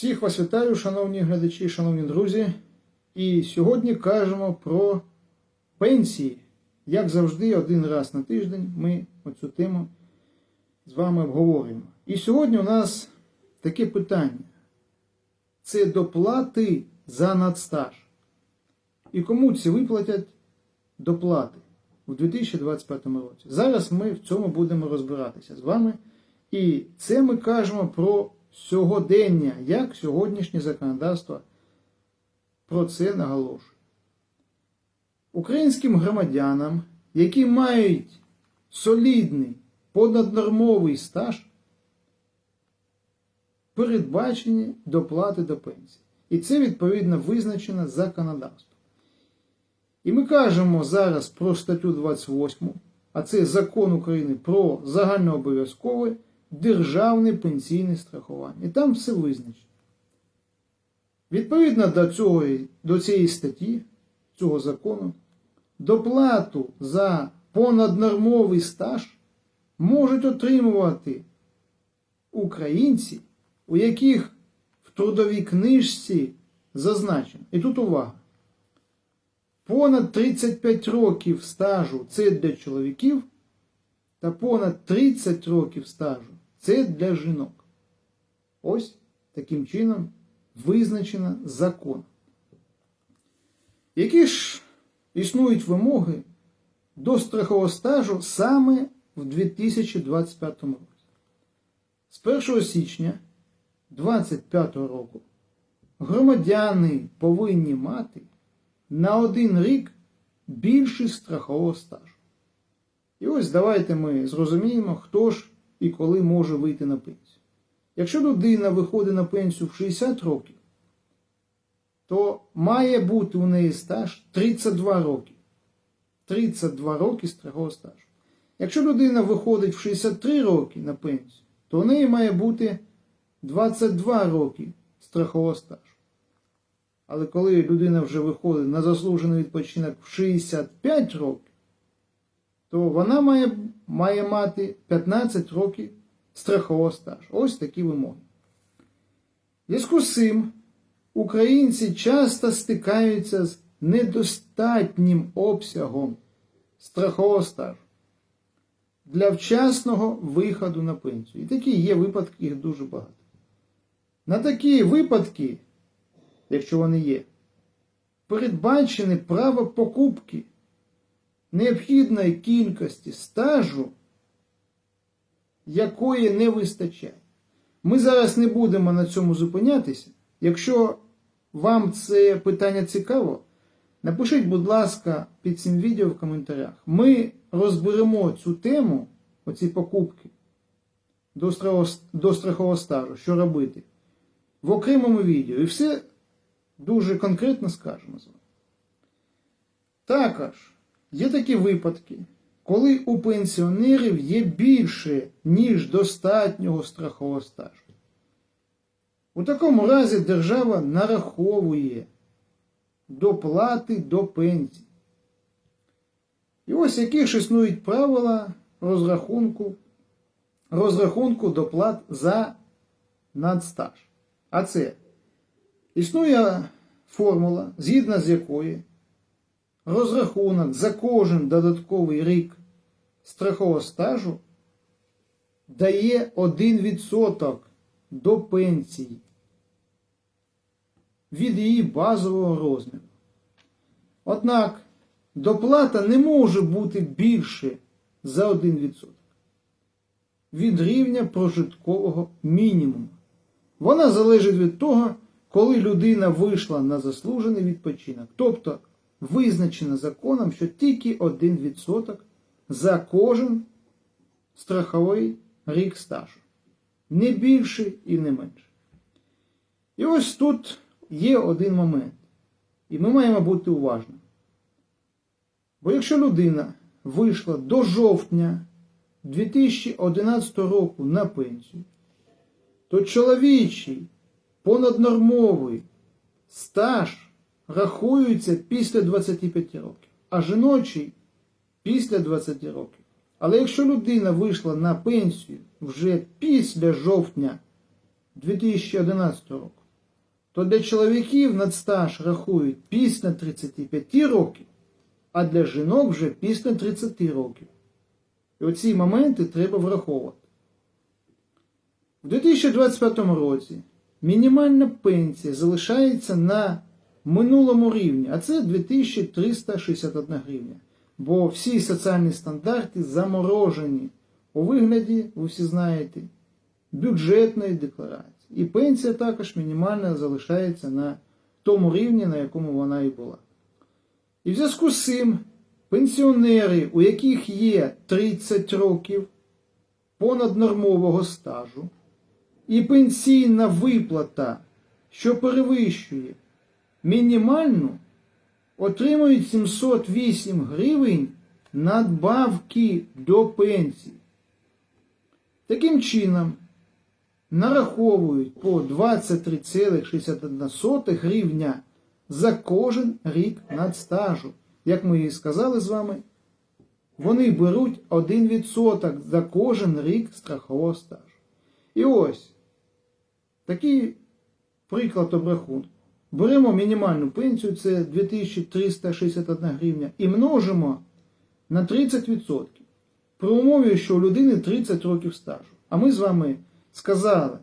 Всіх вас вітаю, шановні глядачі, шановні друзі. І сьогодні кажемо про пенсії. Як завжди, один раз на тиждень ми оцю тему з вами обговорюємо. І сьогодні у нас таке питання: це доплати за надстаж. І кому ці виплатять доплати у 2025 році? Зараз ми в цьому будемо розбиратися з вами. І це ми кажемо про сьогодення, як сьогоднішнє законодавство про це наголошує. Українським громадянам, які мають солідний понаднормовий стаж, передбачені доплати до пенсії. І це відповідно визначено законодавством. І ми кажемо зараз про статтю 28, а це закон України про загальнообов'язкове державне пенсійне страхування. І там все визначено. Відповідно до, цього, до цієї статті, цього закону, доплату за понаднормовий стаж можуть отримувати українці, у яких в трудовій книжці зазначено. І тут увага. Понад 35 років стажу це для чоловіків, та понад 30 років стажу це для жінок. Ось таким чином визначено закон. Які ж існують вимоги до страхового стажу саме в 2025 році? З 1 січня 2025 року громадяни повинні мати на один рік більший страхового стажу. І ось давайте ми зрозуміємо, хто ж і коли може вийти на пенсію. Якщо людина виходить на пенсію в 60 років, то має бути у неї стаж 32 роки. 32 роки страхового стажу. Якщо людина виходить в 63 роки на пенсію, то у неї має бути 22 роки страхового стажу. Але коли людина вже виходить на заслужений відпочинок в 65 років, то вона має, має мати 15 років страхового стажу. Ось такі вимоги. Зв'язку з цим українці часто стикаються з недостатнім обсягом страхового стажу для вчасного виходу на пенсію. І такі є випадки, їх дуже багато. На такі випадки, якщо вони є, передбачене право покупки необхідної кількості стажу, якої не вистачає. Ми зараз не будемо на цьому зупинятися. Якщо вам це питання цікаво, напишіть, будь ласка, під цим відео в коментарях. Ми розберемо цю тему, оці покупки до страхового, стажу, що робити, в окремому відео. І все дуже конкретно скажемо з вами. Також є такі випадки, коли у пенсіонерів є більше, ніж достатнього страхового стажу. У такому разі держава нараховує доплати до пенсії. І ось які ж існують правила розрахунку, розрахунку доплат за надстаж. А це існує формула, згідно з якої розрахунок за кожен додатковий рік страхового стажу дає 1% до пенсії від її базового розміру. Однак доплата не може бути більше за 1% від рівня прожиткового мінімуму. Вона залежить від того, коли людина вийшла на заслужений відпочинок. Тобто визначено законом, що тільки 1% за кожен страховий рік стажу. Не більше і не менше. І ось тут є один момент. І ми маємо бути уважними. Бо якщо людина вийшла до жовтня 2011 року на пенсію, то чоловічий понаднормовий стаж рахується після 25 років, а жіночий після 20 років. Але якщо людина вийшла на пенсію вже після жовтня 2011 року, то для чоловіків надстаж рахують після 35 років, а для жінок вже після 30 років. І оці моменти треба враховувати. У 2025 році мінімальна пенсія залишається на минулому рівні, а це 2361 гривня. Бо всі соціальні стандарти заморожені у вигляді, ви всі знаєте, бюджетної декларації. І пенсія також мінімальна залишається на тому рівні, на якому вона і була. І в зв'язку з цим пенсіонери, у яких є 30 років понаднормового стажу, і пенсійна виплата, що перевищує мінімальну, отримують 708 гривень надбавки до пенсії. Таким чином, нараховують по 23,61 гривня за кожен рік надстажу. Як ми і сказали з вами, вони беруть 1% за кожен рік страхового стажу. І ось такий приклад обрахунку. Беремо мінімальну пенсію, це 2361 гривня, і множимо на 30%. При умові, що у людини 30 років стажу. А ми з вами сказали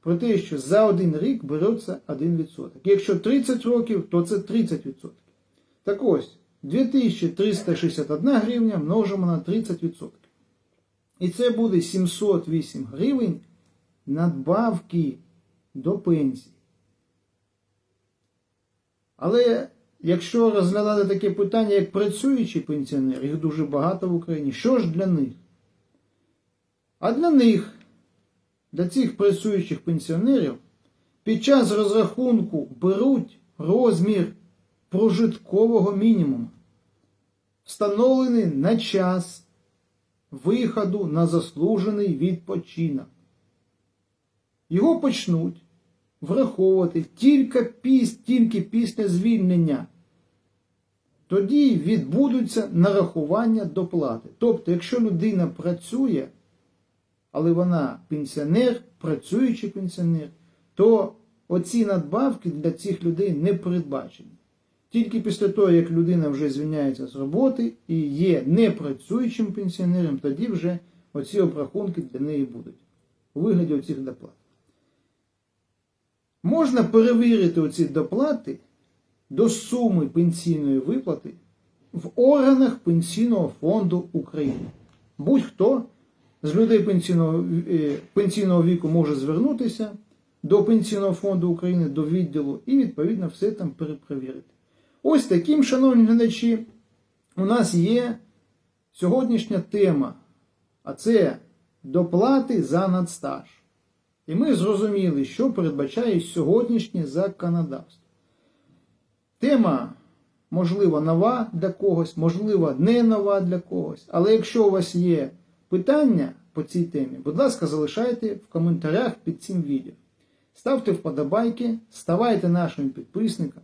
про те, що за один рік береться 1%. Якщо 30 років, то це 30%. Так ось, 2361 гривня множимо на 30%. І це буде 708 гривень надбавки до пенсії. Але якщо розглядати таке питання, як працюючі пенсіонери, їх дуже багато в Україні, що ж для них? А для них, для цих працюючих пенсіонерів, під час розрахунку беруть розмір прожиткового мінімуму, встановлений на час виходу на заслужений відпочинок. Його почнуть враховувати тільки, піс, тільки після звільнення. Тоді відбудуться нарахування доплати. Тобто, якщо людина працює, але вона пенсіонер, працюючий пенсіонер, то оці надбавки для цих людей не передбачені. Тільки після того, як людина вже звільняється з роботи і є непрацюючим пенсіонером, тоді вже оці обрахунки для неї будуть у вигляді оцих доплат. Можна перевірити оці доплати до суми пенсійної виплати в органах Пенсійного фонду України. Будь-хто з людей пенсійного, е, пенсійного віку може звернутися до Пенсійного фонду України, до відділу і відповідно все там перепровірити. Ось таким, шановні глядачі, у нас є сьогоднішня тема, а це доплати за надстаж. І ми зрозуміли, що передбачає сьогоднішнє законодавство. Тема, можливо, нова для когось, можливо, не нова для когось. Але якщо у вас є питання по цій темі, будь ласка, залишайте в коментарях під цим відео. Ставте вподобайки, ставайте нашим підписником.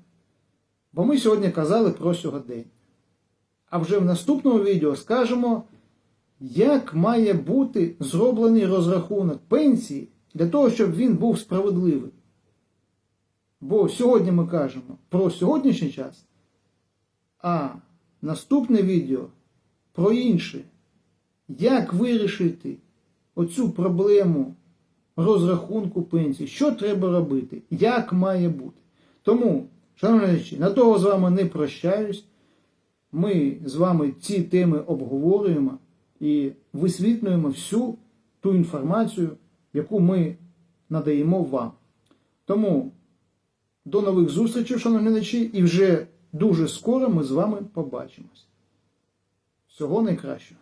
Бо ми сьогодні казали про сьогодення. А вже в наступному відео скажемо, як має бути зроблений розрахунок пенсії для того, щоб він був справедливий. Бо сьогодні ми кажемо про сьогоднішній час, а наступне відео про інше. Як вирішити оцю проблему розрахунку пенсії? Що треба робити? Як має бути? Тому, шановні глядачі, на того з вами не прощаюсь. Ми з вами ці теми обговорюємо і висвітлюємо всю ту інформацію яку ми надаємо вам. Тому до нових зустрічей, шановні глядачі, і вже дуже скоро ми з вами побачимось. Всього найкращого!